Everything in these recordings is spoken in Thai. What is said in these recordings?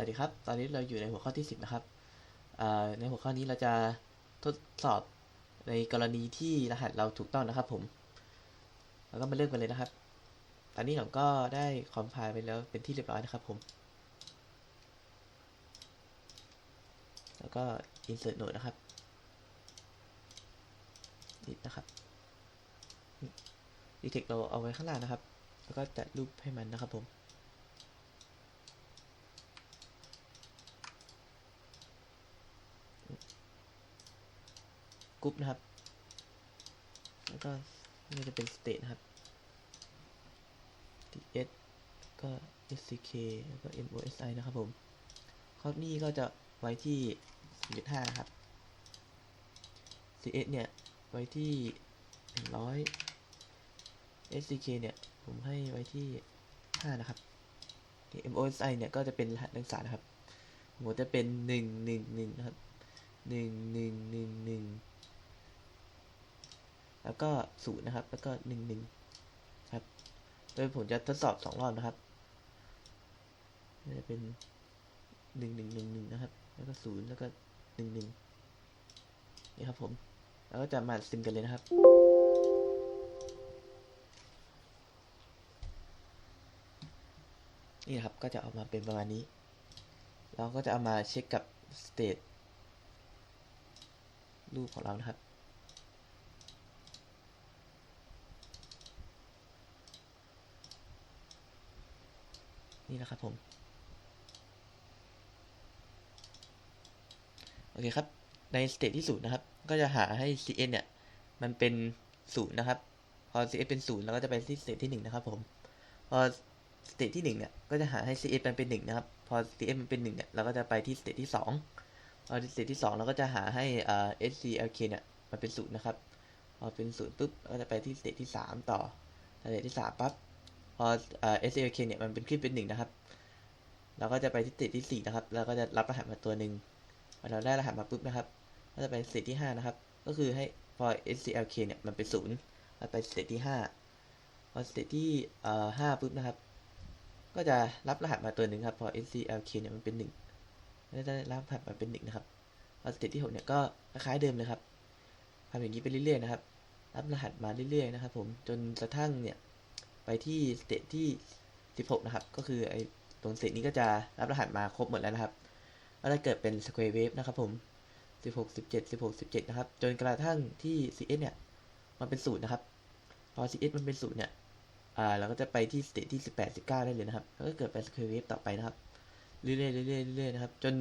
วัสดีครับ ตอนนี้เราอยู่ในหัวข้อที่ 10 นะครับ ในหัวข้อนี้เราจะทดสอบในกรณีที่รหัสเราถูกต้องนะครับ ผม เราก็มาเริ่มกันเลยนะครับ ตอนนี้ผมก็ได้คอมไพล์ไปแล้วเป็นที่เรียบร้อยนะครับผม แล้วก็ insert node นะครับนี่นะครับดีเทคเราเอาไว้ข้างล่างนะครับ แล้วก็จัดรูปให้มันนะครับผม กรุ๊ปนะครับ แล้วก็นี่จะเป็น state นะครับ ts ก็ sck แล้วก็ mosi นะครับผมข้อนี้ก็จะไว้ที่4.5นะครับ cs เนี่ย ไว้ที่ 100 sck เนี่ย ผมให้ไว้ที่ 5 นะครับ mosi เนี่ย ก็จะเป็นรหัสนักศึกษานะครับผมจะเป็น 111 นะครับ 1 1 1 แล้วก็ศูนย์นะครับ แล้วก็หนึ่งหนึ่งครับ โดยผมจะทดสอบสองรอบนะครับจะเป็นหนึ่งหนึ่งหนึ่งหนึ่งนะครับ แล้วก็ศูนย์แล้วก็หนึ่งหนึ่งนี่ครับผม แล้วก็จะมาซิมกันเลยนะครับนี่ครับ ก็จะออกมาเป็นประมาณนี้ เราก็จะเอามาเช็คกับ state รูปของเรานะครับ นี่นะครับผม โอเคครับ ในสเตจที่ศูนย์นะครับ ก็จะหาให้ cn เนี่ย มันเป็นศูนย์นะครับ พอ cn เป็นศูนย์เราก็จะไปที่สเตจที่หนึ่งนะครับผม พอสเตจที่หนึ่งเนี่ย ก็จะหาให้ cn มันเป็นหนึ่งนะครับ พอ cn มันเป็นหนึ่งเนี่ย เราก็จะไปที่สเตจที่สองพอสเตจที่สองเราก็จะหาให้อ่า sclk เนี่ย มันเป็นศูนย์นะครับ พอเป็นศูนย์ปุ๊บ เราก็จะไปที่สเตจที่สามต่อ สเตจที่สามปั๊บ พอเอ่อ SLK เนี่ยมันเป็นขึ้นเป็นหนึ่งนะครับเราก็จะไปที่สเตจที่สี่นะครับ แล้วก็จะรับรหัสมาตัวหนึ่งพอเราได้รหัสมาปุ๊บนะครับ ก็จะไปสเตจที่ห้านะครับ ก็คือให้พอ SCLK เนี่ยมันเป็นศูนย์เราไปสเตจที่ห้าพอสเตจที่ห้าปุ๊บนะครับ ก็จะรับรหัสมาตัวหนึ่งครับ พอ SCLK เนี่ยมันเป็นหนึ่งก็จะได้รับรหัสมาเป็นหนึ่งนะครับ พอสเตจที่หกเนี่ยก็คล้ายเดิมเลยครับทำอย่างนี้ไปเรื่อยๆนะครับ รับรหัสมาเรื่อยๆนะครับ ผม จนกระทั่งเนี่ย ไปที่สเตจที่ 16 นะครับ ก็คือไอ้ตรงสเตจนี้ก็จะรับรหัสมาครบหมดแล้วนะครับก็จะเกิดเป็น square wave นะครับผม 16 17 16 17 นะครับ จนกระทั่งที่ cs เนี่ย มันเป็นศูนย์นะครับ พอ cs มันเป็นศูนย์เนี่ย อ่า เราก็จะไปที่สเตจที่ 18 19 ได้เลยนะครับ แล้วก็เกิดเป็น square wave ต่อไปนะครับ เรื่อยๆเรื่อยๆเรื่อยๆนะครับ จน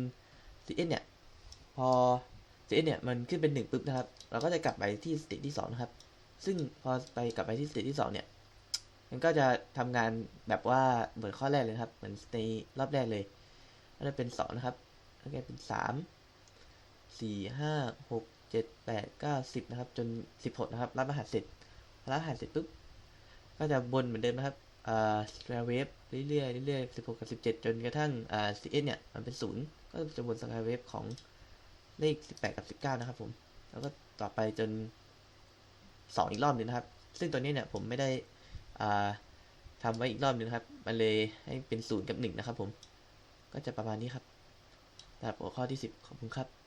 cs เนี่ย พอ cs เนี่ย มันขึ้นเป็น 1 ปุ๊บนะครับ เราก็จะกลับไปที่สเตจที่ 2 นะครับ ซึ่งพอไปกลับไปที่สเตจที่ 2 เนี่ย มันก็จะทำงานแบบว่าเหมือนข้อแรกเลยครับ เหมือนในรอบแรกเลย ก็จะเป็นสองนะครับแล้วก็เป็นสามสี่ห้าหกเจ็ดแปดเก้าสิบนะครับ จนสิบหกนะครับ รับรหัสเสร็จรับรหัสเสร็จปุ๊บก็จะวนเหมือนเดิมนะครับอ่า square wave เรื่อยๆเรื่อยๆสิบหกกับสิบเจ็ดจนกระทั่งอ่า cs เนี่ยมันเป็นศูนย์ก็จะวน square wave ของเลขสิบแปดกับสิบเก้านะครับ ผม แล้วก็ต่อไปจนสองอีกรอบหนึ่งนะครับ ซึ่งตัวนี้เนี่ยผมไม่ได้ ทำทำไว้อีกรอบหนึงครับ มันเลยให้เป็นศูนย์กับหนึ่งนะครับผม ก็จะประมาณนี้ครับสำหรับหัวข้อที่สิบขอบคุณครับ